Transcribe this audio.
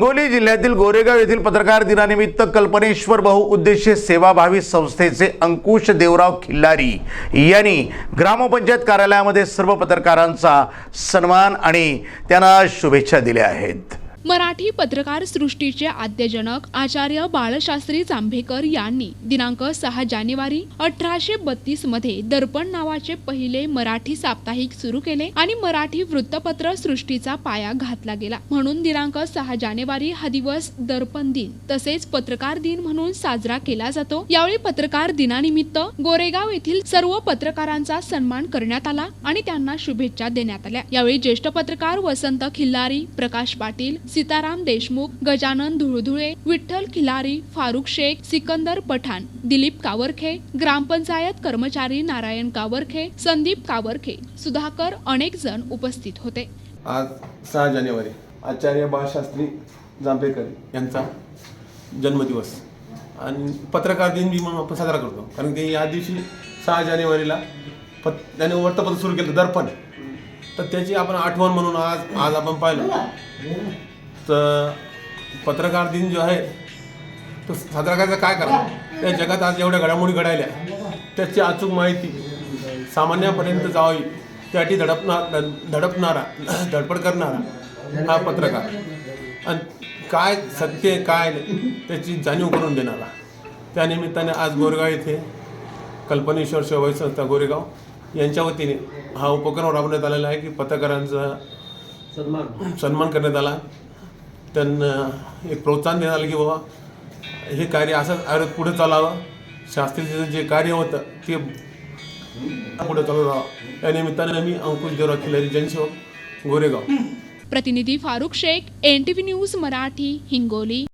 हिंगोली जिल्ह्यातील गोरेगाव येथील पत्रकार दिनानिमित्त कल्पनेश्वर बहुउद्देशीय सेवाभावी संस्थेचे अंकुश देवराव खिल्लारी यांनी ग्रामपंचायत कार्यालयामध्ये सर्व पत्रकारांचा सन्मान आणि त्यांना शुभेच्छा दिल्या आहेत. मराठी पत्रकार सृष्टीचे आद्यजनक आचार्य बाळशास्त्री जांभेकर यांनी दिनांक सहा जानेवारी अठराशे बत्तीसमध्ये दर्पण नावाचे पहिले मराठी साप्ताहिक सुरू केले आणि मराठी वृत्तपत्र सृष्टीचा पाया घातला गेला. म्हणून दिनांक सहा जानेवारी हा दिवस दर्पण दिन तसेच पत्रकार दिन म्हणून साजरा केला जातो. यावेळी पत्रकार दिनानिमित्त गोरेगाव येथील सर्व पत्रकारांचा सन्मान करण्यात आला आणि त्यांना शुभेच्छा देण्यात आल्या. यावेळी ज्येष्ठ पत्रकार वसंत खिल्लारी प्रकाश पाटील सीताराम देशमुख गजानन धुळधुळे विठ्ठल खिलारी फारुख शेख सिकंदर पठाण दिलीप कावरखे ग्रामपंचायत कर्मचारी नारायण कावरखे संदीप कावरखे सुधाकर अनेक जण उपस्थित होते. आज सहा जानेवारी आचार्य बाळशास्त्री जांभेकर यांचा जन्मदिवस. आणि पत्रकार दिन मी आपण साजरा करतो. कारण की या दिवशी सहा जानेवारीला पत त्याने वृत्तपत्र सुरू केलं दर्पण. तर त्याची आपण आठवण म्हणून आज आज आपण पाहिलं. तर पत्रकार दिन जो आहे तो साजरा करायचा काय करा? त्या जगात आज एवढ्या घडामोडी घडायल्या. त्याची अचूक माहिती सामान्यापर्यंत जावी. त्यासाठी धडपणार धडपणारा धडपड करणारा हा पत्रकार. आणि काय सत्य काय त्याची जाणीव करून देणारा. त्यानिमित्ताने आज गोरेगाव येथे कल्पनेश्वर सेवाई संस्था गोरेगाव यांच्या वतीने हा उपक्रम राबवण्यात आलेला आहे की पत्रकारांचा सन्मान करण्यात आला. त्यांना एक प्रोत्साहन देण्यात आलं की बाबा हे कार्य असंच आयुर्वेद पुढे चालावं. शास्त्रीचं जे कार्य होतं ते पुढे चालू राहावं. या निमित्ताने मी अंकुश देवराव खिलारी जनसेवक गोरेगाव. प्रतिनिधी Farooq Shaikh N T V news Marathi Hingoli.